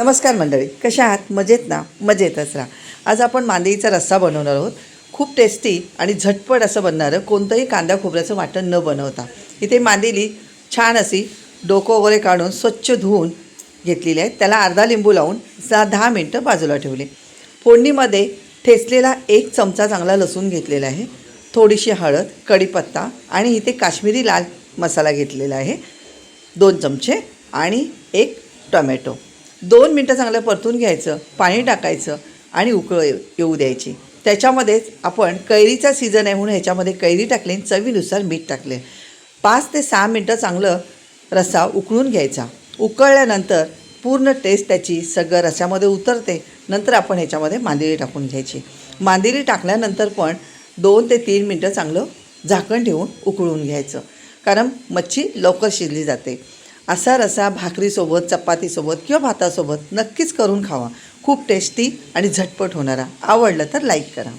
नमस्कार मंडळी कशा आहात? मजेत ना? मजेतच राहा. आज आपण मांदेईचा रस्सा बनवणार आहोत. खूप टेस्टी आणि झटपट असं बनणारं कोणतंही कांदा खोबऱ्याचं वाटण न बनवता. इथे मांदेली छान अशी डोकं वगैरे काढून स्वच्छ धुवून घेतलेली आहे त्याला अर्धा लिंबू लावून सा दहा मिनटं बाजूला ठेवले. फोडणीमध्ये ठेचलेला एक चमचा चांगला लसूण घेतलेला आहे. थोडीशी हळद कढीपत्ता आणि इथे काश्मीरी लाल मसाला घेतलेला आहे. दोन चमचे आणि एक टोमॅटो. दोन मिनटं चांगलं परतून घ्यायचं पाणी टाकायचं आणि उकळ येऊ द्यायची. त्याच्यामध्येच आपण कैरीचा सीझन आहे म्हणून ह्याच्यामध्ये कैरी टाकली आणि चवीनुसार मीठ टाकले. पाच ते सहा मिनटं चांगलं रस्सा उकळून घ्यायचा. उकळल्यानंतर पूर्ण टेस्ट त्याची सगळं रस्यामध्ये उतरते. नंतर आपण ह्याच्यामध्ये मांदेरी टाकून घ्यायची. मांदेरी टाकल्यानंतर पण दोन ते तीन मिनटं चांगलं झाकण ठेवून उकळून घ्यायचं. कारण मच्छी लवकर शिजली जाते. असा रसा भाकरीसोबत चपातीसोबत किंवा भातासोबत नक्कीच करून खावा. खूप टेस्टी आणि झटपट होणारा. आवडलं तर लाईक करा.